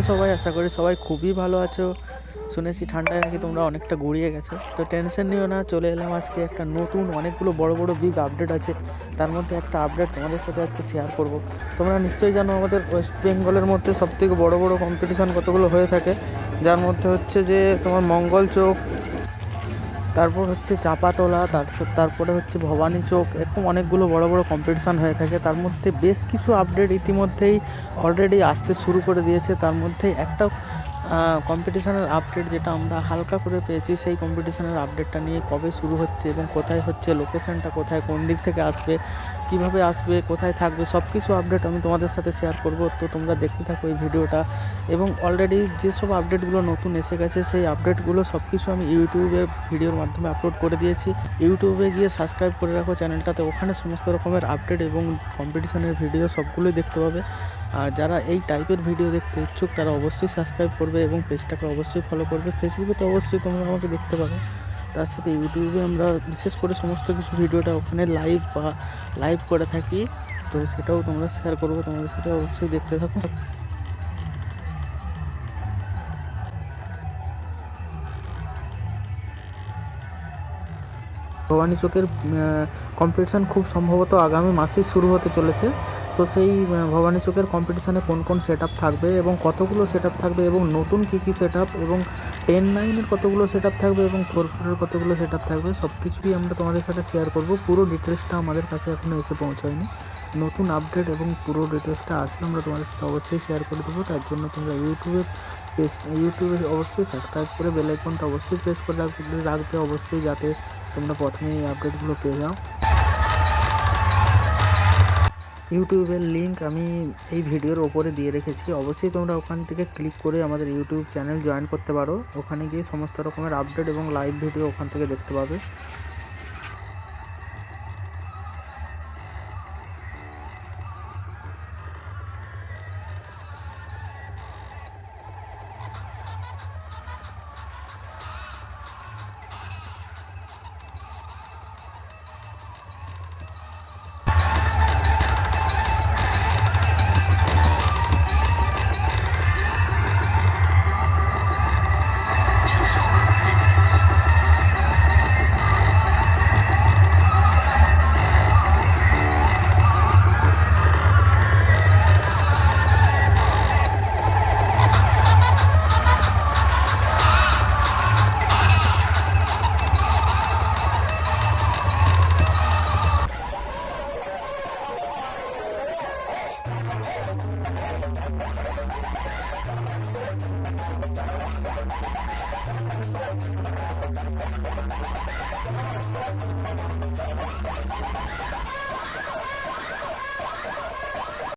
আছো সবাই আশা করি সবাই খুবই ভালো আছো। শুনেছি ঠান্ডায় নাকি তোমরা অনেকটা গড়িয়ে গেছো। তো টেনশন নিও না, চলে এলাম আজকে একটা নতুন, অনেকগুলো বড় বড় বিগ আপডেট আছে। তার মধ্যে একটা আপডেট তোমাদের সাথে আজকে শেয়ার করব। তোমরা নিশ্চয়ই জানো আমাদের ওয়েস্ট বেঙ্গলের মধ্যে সবথেকে বড় বড় কম্পিটিশান কতগুলো হয়ে থাকে। যার মধ্যে হচ্ছে যে তোমার মঙ্গল চোখ তারপর হচ্ছে চাপাতলা, তারপর, তারপরে হচ্ছে ভবানী চোখ এরকম অনেকগুলো বড় বড় কম্পিটিশান হয়ে থাকে। তার মধ্যে বেশ কিছু আপডেট ইতিমধ্যেই অলরেডি আসতে শুরু করে দিয়েছে। তার মধ্যে একটা কম্পিটিশানের আপডেট যেটা আমরা হালকা করে পেয়েছি, সেই কম্পিটিশানের আপডেটটা নিয়ে কবে শুরু হচ্ছে এবং কোথায় হচ্ছে লোকেশনটা কোথায়, কোন দিক থেকে আসবে, কীভাবে আসবে, কোথায় থাকবে সব কিছু আপডেট আমি তোমাদের সাথে শেয়ার করব। তো তোমরা দেখতে থাকো এই ভিডিওটা এবং অলরেডি যেসব আপডেটগুলো নতুন এসে গেছে, সেই আপডেটগুলো সব কিছু আমি ইউটিউবে ভিডিওর মাধ্যমে আপলোড করে দিয়েছি। ইউটিউবে গিয়ে সাবস্ক্রাইব করে রাখো চ্যানেলটাতে ওখানে সমস্ত রকমের আপডেট এবং কম্পিটিশনের ভিডিও সবগুলোই দেখতে পাবে। আর যারা এই টাইপের ভিডিও দেখতে ইচ্ছুক, তারা অবশ্যই সাবস্ক্রাইব করবে এবং পেজটাকে অবশ্যই ফলো করবে। ফেসবুকে তো অবশ্যই তোমরা আমাকে দেখতে পাবে। তার সাথে ইউটিউবে আমরা বিশেষ করে সমস্ত কিছু ভিডিওটা ওখানে লাইভ বা লাইভ করে থাকি। তো সেটাও তোমরা শেয়ার করব, তোমাদের সাথে অবশ্যই দেখতে থাকো। ভবানী চোখের কম্পিটিশান খুব সম্ভবত আগামী মাসেই শুরু হতে চলেছে। তো সেই ভবানী চোখের কম্পিটিশানে কোন কোন সেট থাকবে এবং কতগুলো সেট থাকবে এবং নতুন কী কী সেট এবং টেন নাইনের কতগুলো সেট থাকবে এবং ফোর ফোরের কতগুলো সেট থাকবে সব কিছুই আমরা তোমাদের সাথে শেয়ার করব। পুরো ডিটেলসটা আমাদের কাছে এখনও এসে পৌঁছায়নি। নতুন আপডেট এবং পুরো ডিটেলসটা আসলে আমরা তোমাদের সাথে অবশ্যই শেয়ার করে দেবো। তার জন্য তোমরা ইউটিউবে পেজ ইউটিউবে অবশ্যই সাবস্ক্রাইব করে বেল আইকনটা অবশ্যই প্রেস করে রাখবে অবশ্যই যাতে তোমরা প্রথমেই এই আপডেটগুলো পেয়ে যাও। ইউটিউবের লিঙ্ক আমি এই ভিডিওর ওপরে দিয়ে রেখেছি। অবশ্যই তোমরা ওখান থেকে ক্লিক করে আমাদের ইউটিউব চ্যানেল জয়েন করতে পারো। ওখানে গিয়ে সমস্ত রকমের আপডেট এবং লাইভ ভিডিও ওখান থেকে দেখতে পাবে। Thank you.